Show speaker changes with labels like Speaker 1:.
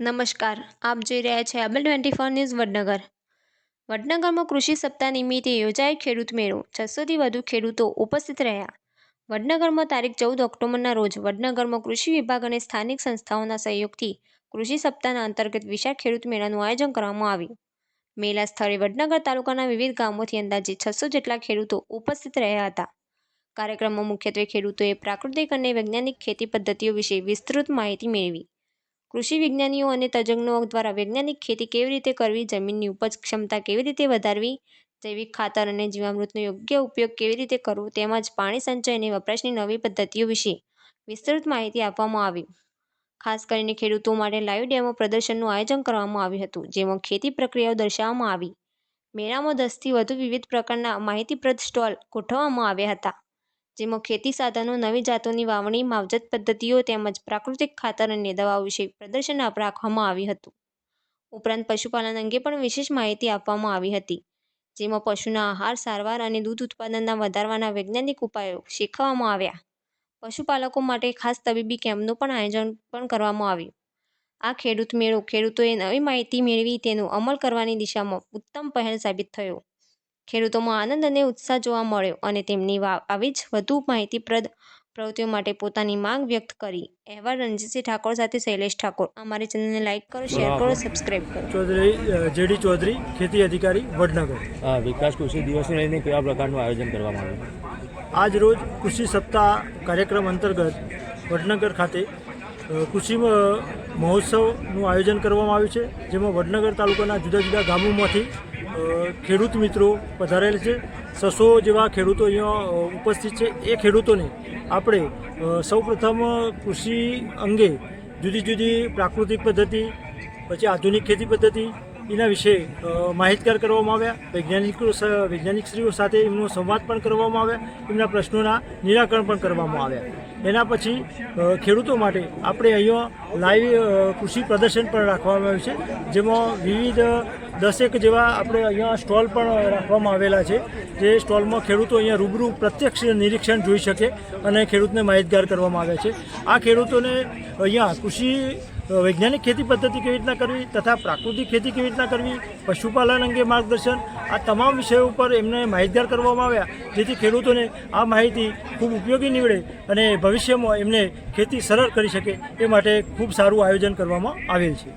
Speaker 1: નમસ્કાર, આપ જોઈ રહ્યા છે એબલ ટ્વેન્ટી ફોર ન્યૂઝ વડનગર. વડનગરમાં કૃષિ સપ્તાહ નિમિત્તે યોજાયો ખેડૂત મેળો. છસોથી વધુ ખેડૂતો ઉપસ્થિત રહ્યા. વડનગરમાં તારીખ ચૌદ ઓક્ટોબરના રોજ વડનગરમાં કૃષિ વિભાગ અને સ્થાનિક સંસ્થાઓના સહયોગથી કૃષિ સપ્તાહના અંતર્ગત વિશાળ ખેડૂત મેળાનું આયોજન કરવામાં આવ્યું. મેળા સ્થળે વડનગર તાલુકાના વિવિધ ગામોથી અંદાજે છસો જેટલા ખેડૂતો ઉપસ્થિત રહ્યા હતા. કાર્યક્રમમાં મુખ્યત્વે ખેડૂતોએ પ્રાકૃતિક અને વૈજ્ઞાનિક ખેતી પદ્ધતિઓ વિશે વિસ્તૃત માહિતી મેળવી. કૃષિ વિજ્ઞાનીઓ અને તજજ્ઞો દ્વારા વૈજ્ઞાનિક ખેતી કેવી રીતે કરવી, જમીનની ઉપજ ક્ષમતા કેવી રીતે વધારવી, જૈવિક ખાતર અને જીવામૃતનો યોગ્ય ઉપયોગ કેવી રીતે કરવો તેમજ પાણી સંચય અને વપરાશની નવી પદ્ધતિઓ વિશે વિસ્તૃત માહિતી આપવામાં આવી. ખાસ કરીને ખેડૂતો માટે લાઈવ ડેમો પ્રદર્શનનું આયોજન કરવામાં આવ્યું હતું, જેમાં ખેતી પ્રક્રિયાઓ દર્શાવવામાં આવી. મેળામાં દસથી વધુ વિવિધ પ્રકારના માહિતીપ્રદ સ્ટોલ ગોઠવવામાં આવ્યા હતા. જેમાં ખેતી સાધનો, નવી જાતોની વાવણી, માવજત પદ્ધતિઓ તેમજ પ્રાકૃતિક ખાતર અને દવાઓ વિશે પ્રદર્શન રાખવામાં આવ્યું હતું. ઉપરાંત પશુપાલન અંગે પણ વિશેષ માહિતી આપવામાં આવી હતી, જેમાં પશુના આહાર, સારવાર અને દૂધ ઉત્પાદનના વધારવાના વૈજ્ઞાનિક ઉપાયો શીખવવામાં આવ્યા. પશુપાલકો માટે ખાસ તબીબી કેમ્પનું પણ આયોજન પણ કરવામાં આવ્યું. આ ખેડૂત મેળો ખેડૂતોએ નવી માહિતી મેળવી તેનો અમલ કરવાની દિશામાં ઉત્તમ પહેલ સાબિત થયો. ખેડૂતોમાં આનંદ અને ઉત્સાહ જોવા મળ્યો અને તેમની વા આવી જ વધુ માહિતીપ્રદ પ્રવૃત્તિઓ માટે પોતાની માંગ વ્યક્ત કરી. અહેવાલ રણજીતસિંહ ઠાકોર સાથે શૈલેષ ઠાકોર. અમારી ચેનલને લાઇક કરો શેર કરો સબસ્ક્રાઈબ કરો.
Speaker 2: ચૌધરી જેડી ચૌધરી ખેતી અધિકારી વડનગર.
Speaker 3: આ વિકાસ કૃષિ દિવસને લઈને કેવા પ્રકારનું આયોજન કરવામાં આવ્યું?
Speaker 2: આજ રોજ કૃષિ સપ્તાહ કાર્યક્રમ અંતર્ગત વડનગર ખાતે કૃષિ મહોત્સવનું આયોજન કરવામાં આવ્યું છે જેમાં વડનગર તાલુકાના જુદા જુદા ગામોમાંથી ખેડૂત મિત્રો પધારેલ છે. સસો જેવા ખેડૂતો અહીંયા ઉપસ્થિત છે. એ ખેડૂતોને આપણે સૌપ્રથમ કૃષિ અંગે જુદી જુદી પ્રાકૃતિક પદ્ધતિ, પછી આધુનિક ખેતી પદ્ધતિ એના વિશે માહિતગાર કરવામાં આવ્યા. વૈજ્ઞાનિકો વૈજ્ઞાનિકશ્રીઓ સાથે એમનો સંવાદ પણ કરવામાં આવ્યા. એમના પ્રશ્નોના નિરાકરણ પણ કરવામાં આવ્યા. એના પછી ખેડૂતો માટે આપણે અહીંયા લાઈવ કૃષિ પ્રદર્શન પણ રાખવામાં આવ્યું છે, જેમાં વિવિધ દસેક જેવા આપણે અહીંયા સ્ટોલ પણ રાખવામાં આવેલા છે, જે સ્ટોલમાં ખેડૂતો અહીંયા રૂબરૂ પ્રત્યક્ષ નિરીક્ષણ જોઈ શકે અને ખેડૂતને માહિતગાર કરવામાં આવ્યા છે. આ ખેડૂતોને અહીંયા કૃષિ વૈજ્ઞાનિક ખેતી પદ્ધતિ કેવી રીતના કરવી તથા પ્રાકૃતિક ખેતી કેવી રીતના કરવી, પશુપાલન અંગે માર્ગદર્શન, આ તમામ વિષયો ઉપર એમને માહિતગાર કરવામાં આવ્યા, જેથી ખેડૂતોને આ માહિતી ખૂબ ઉપયોગી નીવડે અને ભવિષ્યમાં એમને ખેતી સરળ કરી શકે એ માટે ખૂબ સારું આયોજન કરવામાં આવેલ છે.